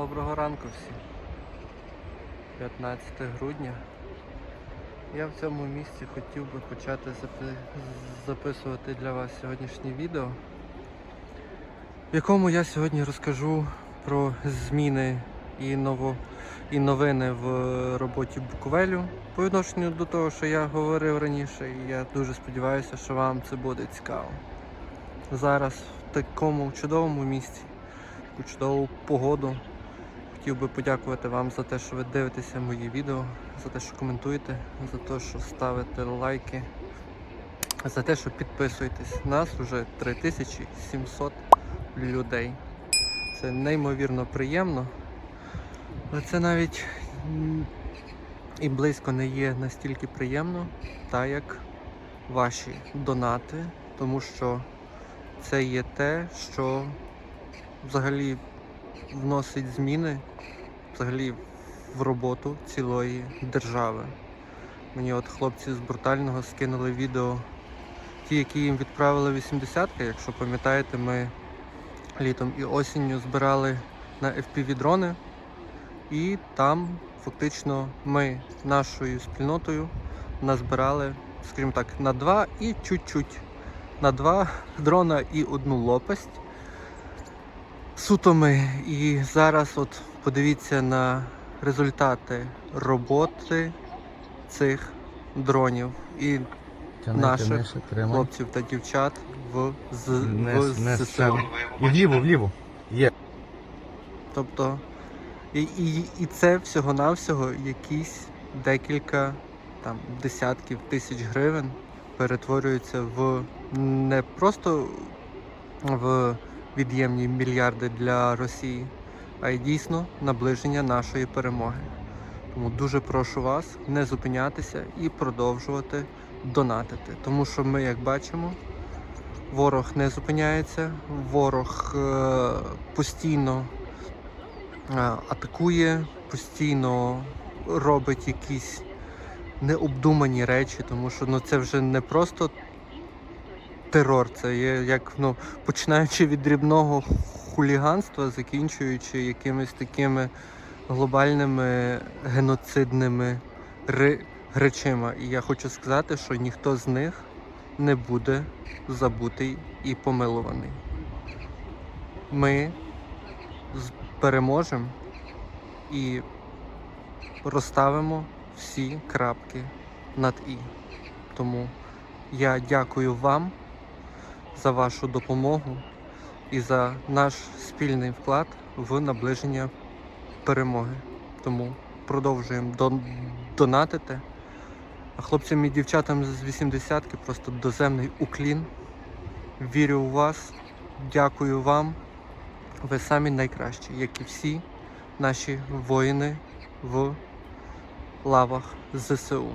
Доброго ранку всім. 15 грудня. Я в цьому місці хотів би почати запи- записувати для вас сьогоднішнє відео, в якому я сьогодні розкажу про зміни і, ново, і новини в роботі Буковелю по відношенню до того, що я говорив раніше, і я дуже сподіваюся, що вам це буде цікаво. Зараз в такому чудовому місці, таку чудову погоду. Хотів би подякувати вам за те, що ви дивитеся мої відео, за те, що коментуєте, за те, що ставите лайки, за те, що підписуєтесь. Нас вже 3700 людей. Це неймовірно приємно. Але це навіть і близько не є настільки приємно, так як ваші донати, тому що це є те, що взагалі вносить зміни взагалі в роботу цілої держави. Мені от хлопці з брутального скинули відео, ті, які їм відправили 80-ки, якщо пам'ятаєте, ми літом і осінню збирали на FPV дрони, і там фактично ми нашою спільнотою назбирали, скажімо так, на два і чуть-чуть. На два дрона і одну лопасть суто ми. І зараз от подивіться на результати роботи цих дронів і наших хлопців та дівчат в, з, Не- в не ЗСУ. І вліво, вліво. Є. Тобто, і, і, і це всього-навсього якісь декілька там, десятків тисяч гривень перетворюються в не просто в від'ємні мільярди для Росії, а й дійсно наближення нашої перемоги. Тому дуже прошу вас не зупинятися і продовжувати донатити. Тому що ми, як бачимо, ворог не зупиняється, ворог е, постійно е, атакує, постійно робить якісь необдумані речі, тому що ну, це вже не просто терор, це є як ну, починаючи від дрібного хуліганства, закінчуючи якимись такими глобальними геноцидними речима. І я хочу сказати, що ніхто з них не буде забутий і помилуваний. Ми переможемо і розставимо всі крапки над І. Тому я дякую вам за вашу допомогу і за наш спільний вклад в наближення перемоги. Тому продовжуємо донатити. А хлопцям і дівчатам з 80-ки просто доземний уклін. Вірю у вас, дякую вам. Ви самі найкращі, як і всі наші воїни в лавах ЗСУ.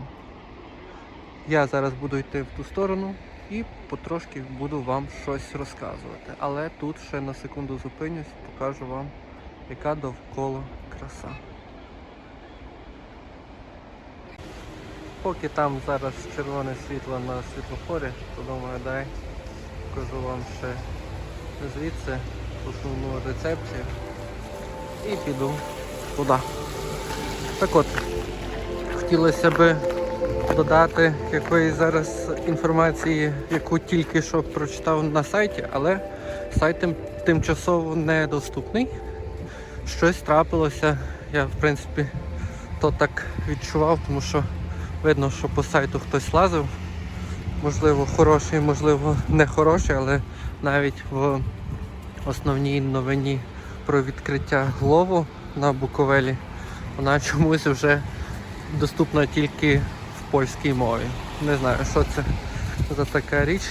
Я зараз буду йти в ту сторону і потрошки буду вам щось розказувати. Але тут ще на секунду зупинюсь, покажу вам, яка довкола краса. Поки там зараз червоне світло на світлофорі, то думаю, дай покажу вам ще звідси основну рецепцію і піду туди. Так от, хотілося би додати якоїсь зараз інформації, яку тільки що прочитав на сайті, але сайт тим, тимчасово недоступний. Щось трапилося. Я в принципі то так відчував, тому що видно, що по сайту хтось лазив. Можливо, хороший, можливо, не хороший, але навіть в основній новині про відкриття Глову на Буковелі вона чомусь вже доступна тільки польській мові. Не знаю, що це за така річ.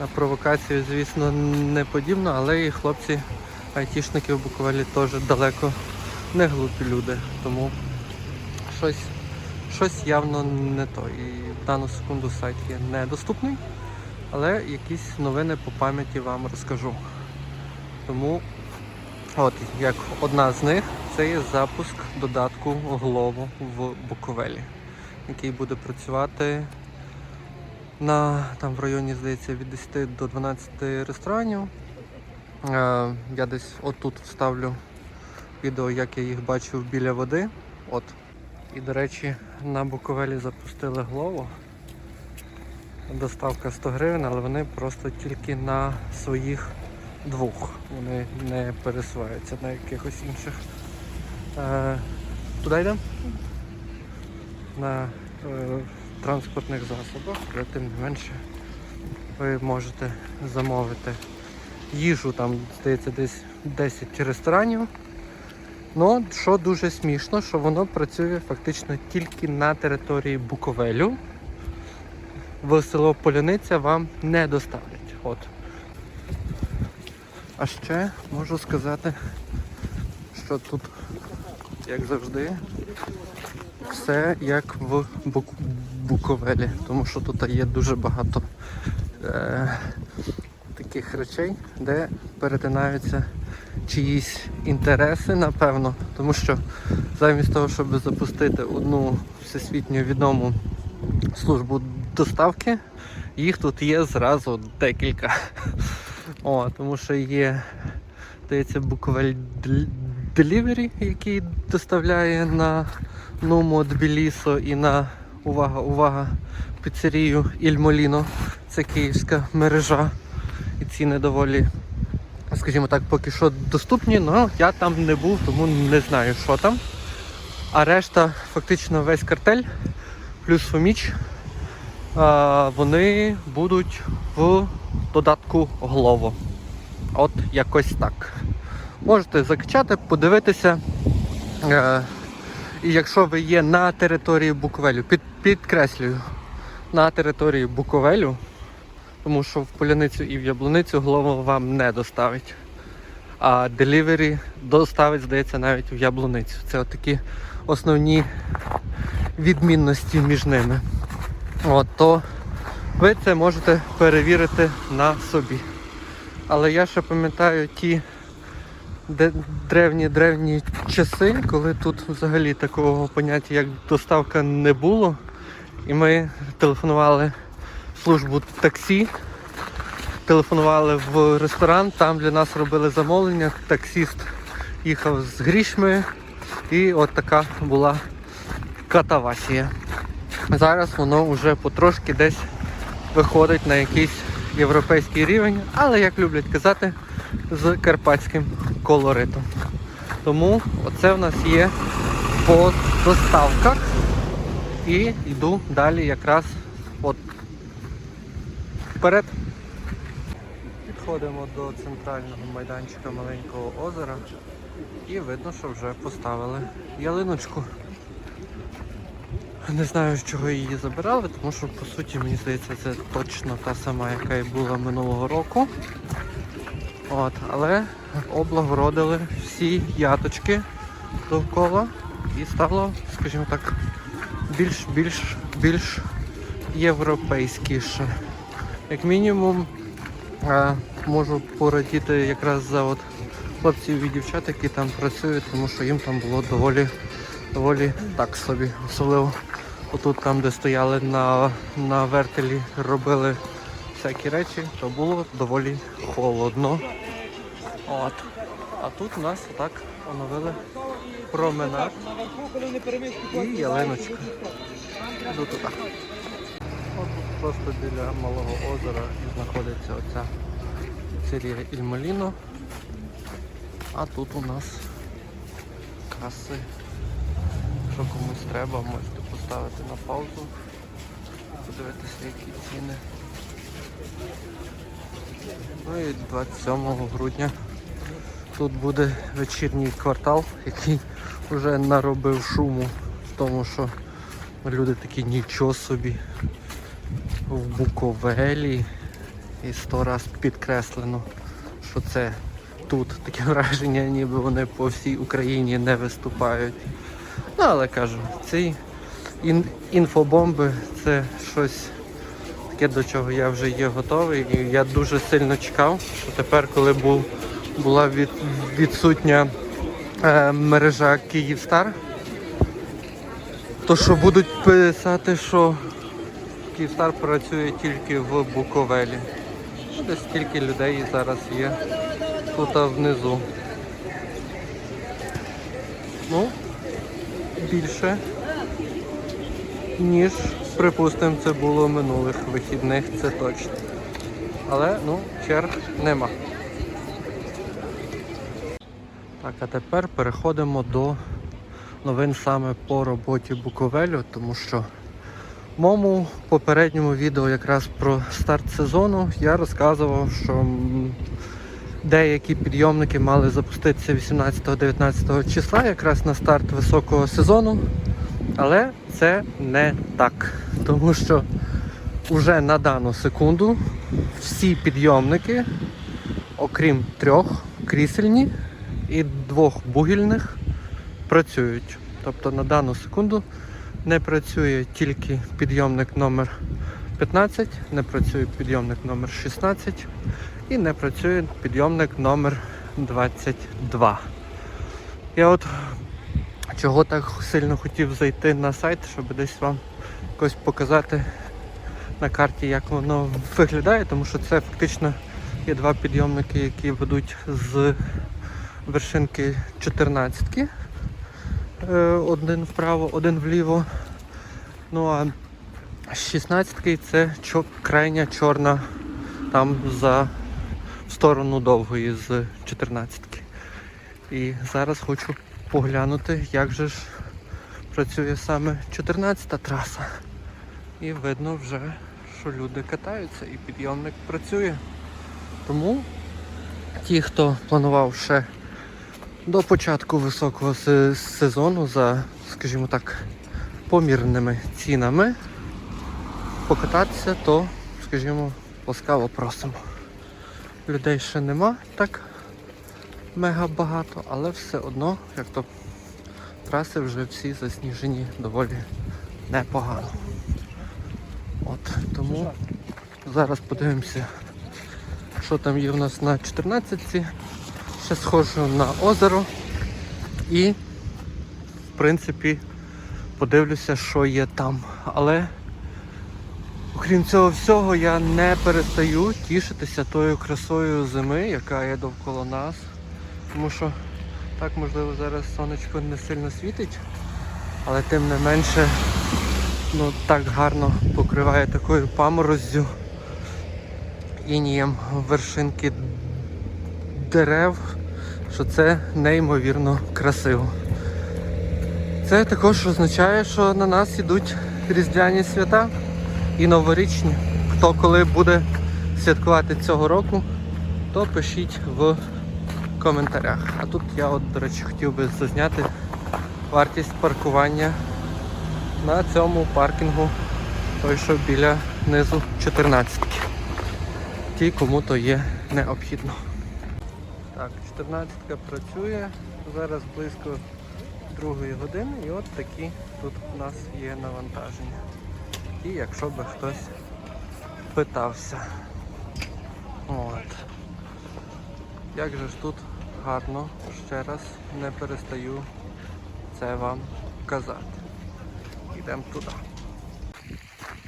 На провокацію, звісно, не подібно, але і хлопці айтішники в Буковелі теж далеко не глупі люди. Тому щось, щось явно не то. І в дану секунду сайт є недоступний, але якісь новини по пам'яті вам розкажу. Тому От як одна з них це є запуск додатку Глово в Буковелі, який буде працювати на там в районі, здається, від 10 до 12 ресторанів. Е, я десь отут вставлю відео, як я їх бачив біля води. От. І, до речі, на Буковелі запустили Глово. Доставка 100 гривень, але вони просто тільки на своїх двох. Вони не пересуваються на якихось інших. Е, туди йдемо? На е, транспортних засобах, але тим не менше ви можете замовити їжу, там, здається, десь 10 ресторанів. Ну, що дуже смішно, що воно працює фактично тільки на території Буковелю. В село Поляниця вам не доставлять. От. А ще можу сказати, що тут, як завжди, все як в Бук- Буковелі, тому що тут є дуже багато е, таких речей, де перетинаються чиїсь інтереси, напевно, тому що замість того, щоб запустити одну всесвітньо відому службу доставки, їх тут є зразу декілька. О, тому що є, здається, Буковель Delivery, який доставляє на Нуму Тбілісо і на увага, увага, піцерію Іль Моліно. Це київська мережа. І ціни доволі, скажімо так, поки що доступні, але я там не був, тому не знаю, що там. А решта, фактично, весь картель, плюс Фоміч, вони будуть в додатку Глово. От якось так. Можете закачати, подивитися. І якщо ви є на території Буковелю, під, підкреслюю, на території Буковелю, тому що в Поляницю і в Яблуницю Глово вам не доставить. А делівері доставить, здається, навіть в Яблуницю. Це от такі основні відмінності між ними. От, то ви це можете перевірити на собі. Але я ще пам'ятаю ті древні-древні часи, коли тут взагалі такого поняття як доставка не було. І ми телефонували в службу таксі, телефонували в ресторан, там для нас робили замовлення, таксіст їхав з грішми і от така була катавасія. Зараз воно вже потрошки десь виходить на якийсь європейський рівень, але як люблять казати, з карпатським колоритом. Тому оце в нас є по доставках. І йду далі якраз от вперед. Підходимо до центрального майданчика маленького озера і видно, що вже поставили ялиночку. Не знаю, з чого її забирали, тому що по суті мені здається це точно та сама, яка і була минулого року. От, але облагородили всі яточки довкола і стало, скажімо так, більш більш більш європейськіше. Як мінімум е, можу порадіти якраз за от хлопців і дівчат, які там працюють, тому що їм там було доволі доволі так собі. Особливо отут там, де стояли на, на вертелі, робили всякі речі, то було доволі холодно. От. А тут у нас так оновили променад і ялиночка. Іду туди. От тут просто біля малого озера знаходиться оця піцерія Ільмаліно. А тут у нас каси. Якщо комусь треба, можете поставити на паузу, подивитися, які ціни. Ну і 27 грудня тут буде вечірній квартал, який вже наробив шуму тому, що люди такі нічого собі в Буковелі і сто раз підкреслено, що це тут таке враження, ніби вони по всій Україні не виступають. Ну, але кажу, ці ін- інфобомби це щось таке, до чого я вже є готовий. І я дуже сильно чекав, що тепер, коли був, була від, відсутня е, мережа Київстар, то що будуть писати, що Київстар працює тільки в Буковелі. Ну, Десь скільки людей зараз є тут внизу. більше, ніж, припустимо, це було минулих вихідних, це точно. Але ну, черг нема. Так, а тепер переходимо до новин саме по роботі Буковелю, тому що в моєму попередньому відео якраз про старт сезону я розказував, що деякі підйомники мали запуститися 18-19 числа, якраз на старт високого сезону. Але це не так, тому що вже на дану секунду всі підйомники, окрім трьох, крісельні і двох бугільних, працюють. Тобто на дану секунду не працює тільки підйомник номер 15, не працює підйомник номер 16 і не працює підйомник номер 22. Я от чого так сильно хотів зайти на сайт, щоб десь вам якось показати на карті, як воно виглядає, тому що це фактично є два підйомники, які ведуть з вершинки 14 один вправо, один вліво. Ну а 16 це крайня чорна там за сторону довгої з 14. І зараз хочу поглянути, як же ж працює саме 14-та траса. І видно вже, що люди катаються і підйомник працює. Тому ті, хто планував ще до початку високого сезону за, скажімо так, помірними цінами покататися, то, скажімо, ласкаво просимо. Людей ще нема так мега багато, але все одно, як то траси вже всі засніжені доволі непогано. От, тому зараз подивимося, що там є в нас на 14-ці. Ще схожу на озеро і, в принципі, подивлюся, що є там. Але окрім цього всього, я не перестаю тішитися тою красою зими, яка є довкола нас. Тому що так, можливо, зараз сонечко не сильно світить, але тим не менше ну, так гарно покриває такою памороззю інієм вершинки дерев, що це неймовірно красиво. Це також означає, що на нас ідуть різдвяні свята і новорічні. Хто коли буде святкувати цього року, то пишіть в коментарях. А тут я, от, до речі, хотів би зазняти вартість паркування на цьому паркінгу, той, що біля низу 14. Ті, кому то є необхідно. Так, 14 працює, зараз близько другої години і от такі тут у нас є навантаження. І якщо би хтось питався. От. Як же ж тут гарно, ще раз не перестаю це вам казати. Йдемо туди.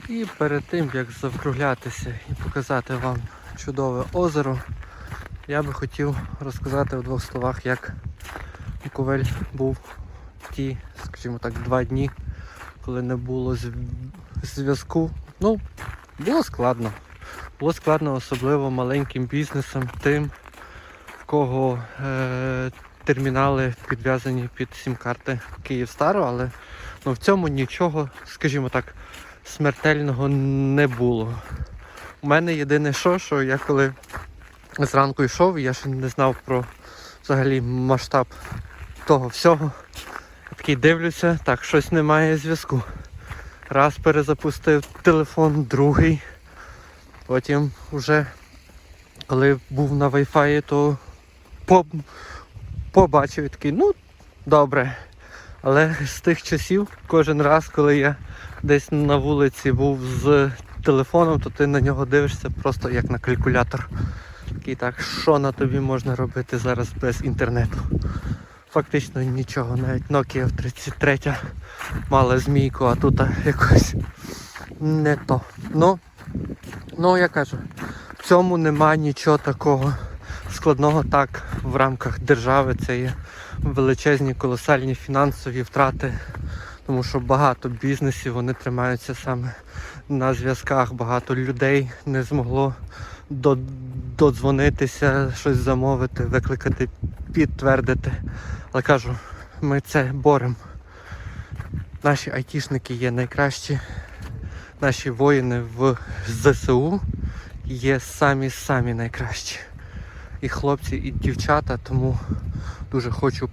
І перед тим як завкруглятися і показати вам чудове озеро, я би хотів розказати у двох словах, як Буковель був ті, скажімо так, два дні, коли не було зв'язку. Ну, було складно. Було складно особливо маленьким бізнесам, тим, в кого е- термінали підв'язані під сім-карти Київстару, але ну, в цьому нічого, скажімо так, смертельного не було. У мене єдине що, що я коли зранку йшов, я ще не знав про взагалі масштаб того всього. Я такий дивлюся, так, щось немає зв'язку. Раз перезапустив телефон, другий. Потім вже коли був на Wi-Fi, то по- побачив такий, ну, добре. Але з тих часів, кожен раз, коли я десь на вулиці був з телефоном, то ти на нього дивишся просто як на калькулятор. Такий так, що на тобі можна робити зараз без інтернету? Фактично нічого, навіть Nokia 33 мала змійку, а тут якось не то. Ну, ну я кажу, в цьому нема нічого такого складного так в рамках держави це є величезні колосальні фінансові втрати, тому що багато бізнесів вони тримаються саме на зв'язках, багато людей не змогло додзвонитися, щось замовити, викликати, підтвердити. Але кажу, ми це боремо. Наші айтішники є найкращі, наші воїни в ЗСУ є самі-самі найкращі. І хлопці, і дівчата, тому дуже хочу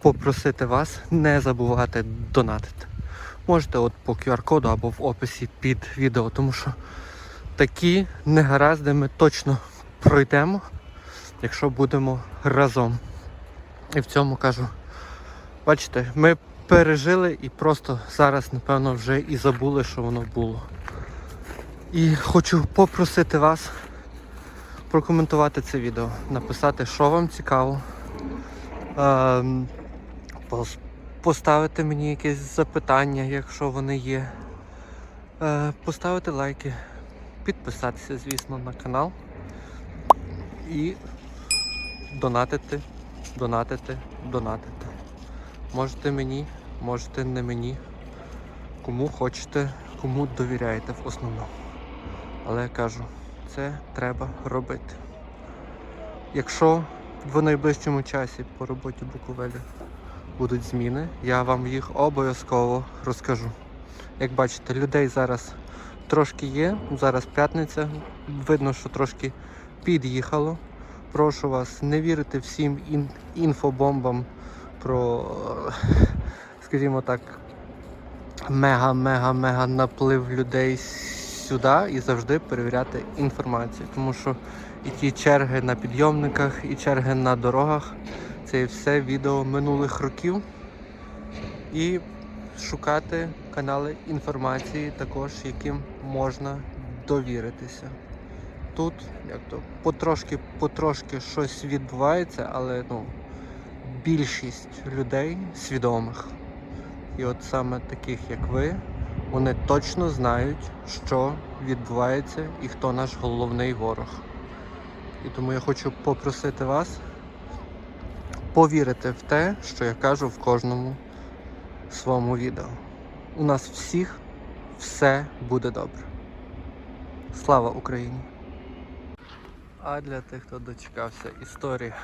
попросити вас не забувати донатити. Можете от по QR-коду або в описі під відео, тому що такі негаразди ми точно пройдемо, якщо будемо разом. І в цьому кажу, бачите, ми пережили і просто зараз, напевно, вже і забули, що воно було. І хочу попросити вас прокоментувати це відео, написати, що вам цікаво, ем, поставити мені якесь запитання, якщо вони є, е, поставити лайки, підписатися, звісно, на канал і донатити, донатити, донатити. Можете мені, можете не мені, кому хочете, кому довіряєте в основному. Але я кажу, це треба робити. Якщо в найближчому часі по роботі Буковелі будуть зміни, я вам їх обов'язково розкажу. Як бачите, людей зараз трошки є, зараз п'ятниця, видно, що трошки під'їхало. Прошу вас не вірити всім ін- інфобомбам про, скажімо так, мега-мега-мега наплив людей сюди і завжди перевіряти інформацію. Тому що і ті черги на підйомниках, і черги на дорогах це все відео минулих років. І шукати канали інформації також, яким можна довіритися. Тут як то потрошки, потрошки щось відбувається, але ну, більшість людей свідомих. І от саме таких, як ви, вони точно знають, що відбувається і хто наш головний ворог. І тому я хочу попросити вас повірити в те, що я кажу в кожному своєму відео. У нас всіх все буде добре. Слава Україні! А для тих, хто дочекався історія.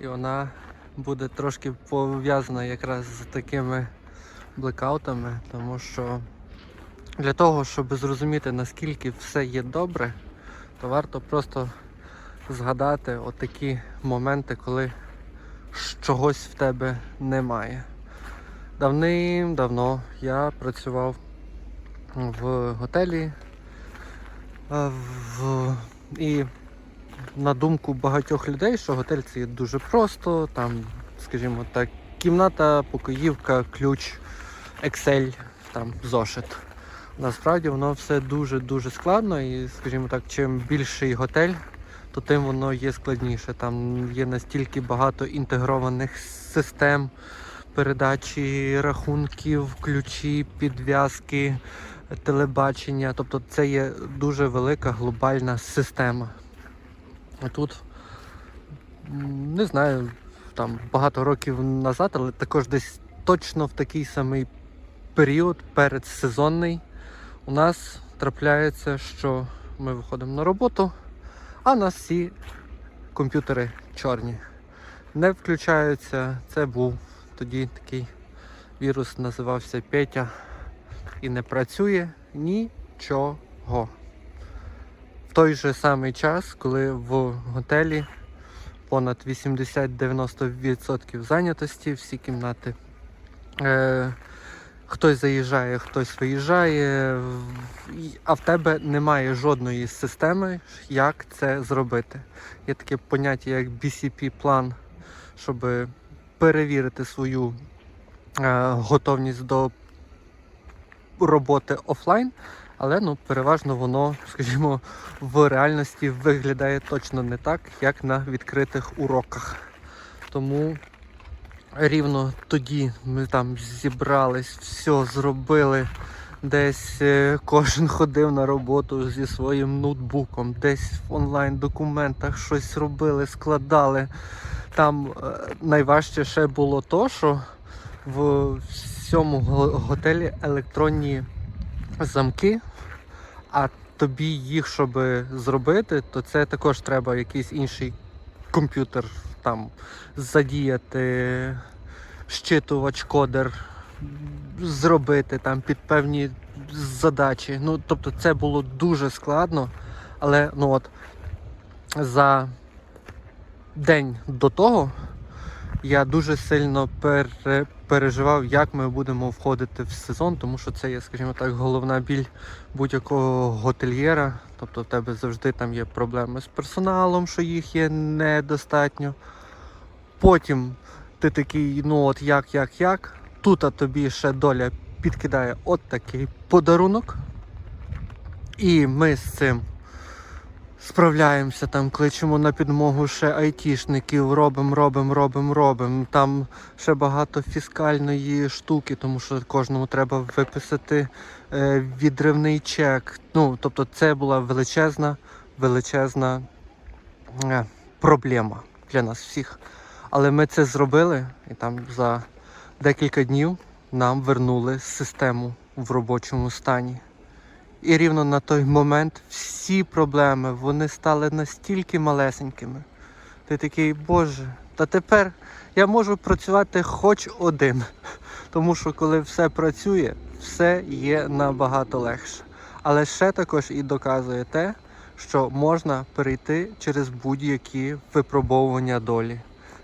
І вона буде трошки пов'язана якраз з такими блекаутами, тому що для того, щоб зрозуміти наскільки все є добре, то варто просто згадати отакі моменти, коли чогось в тебе немає. Давним-давно я працював в готелі е, в... і на думку багатьох людей, що готель це є дуже просто, там, скажімо так, кімната, покоївка, ключ, Excel, там зошит. Насправді воно все дуже-дуже складно і, скажімо так, чим більший готель, то тим воно є складніше. Там є настільки багато інтегрованих систем передачі рахунків, ключі, підв'язки, телебачення. Тобто це є дуже велика глобальна система. А тут не знаю, там багато років назад, але також десь точно в такий самий період передсезонний у нас трапляється, що ми виходимо на роботу, а у нас всі комп'ютери чорні. Не включаються. Це був тоді такий вірус, називався Петя. І не працює нічого. В той же самий час, коли в готелі понад 80-90% зайнятості, всі кімнати. Е, хтось заїжджає, хтось виїжджає, а в тебе немає жодної системи, як це зробити. Є таке поняття, як BCP-план, щоб перевірити свою е, готовність до роботи офлайн, але ну, переважно воно, скажімо, в реальності виглядає точно не так, як на відкритих уроках. Тому рівно тоді ми там зібрались, все зробили, Десь е, кожен ходив на роботу зі своїм ноутбуком, десь в онлайн документах щось робили, складали. Там е, найважче ще було то, що в всьому готелі електронні замки, а тобі їх, щоб зробити, то це також треба якийсь інший комп'ютер там задіяти, щитувач, кодер зробити там під певні задачі. Ну, тобто це було дуже складно, але ну от за день до того я дуже сильно пере, переживав, як ми будемо входити в сезон, тому що це є, скажімо так, головна біль будь-якого готельєра. Тобто в тебе завжди там є проблеми з персоналом, що їх є недостатньо. Потім ти такий, ну от як, як, як. Тут тобі ще доля підкидає от такий подарунок. І ми з цим справляємося, там кличемо на підмогу ще айтішників, робимо, робимо, робимо, робимо. Там ще багато фіскальної штуки, тому що кожному треба виписати е, відривний чек. Ну, тобто це була величезна, величезна е, проблема для нас всіх. Але ми це зробили, і там за декілька днів нам вернули систему в робочому стані. І рівно на той момент всі проблеми вони стали настільки малесенькими. Ти такий, Боже, та тепер я можу працювати хоч один. Тому що коли все працює, все є набагато легше. Але ще також і доказує те, що можна перейти через будь-які випробовування долі,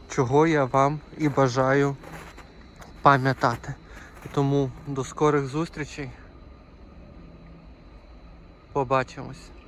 чого я вам і бажаю пам'ятати. І тому до скорих зустрічей. Побачимось.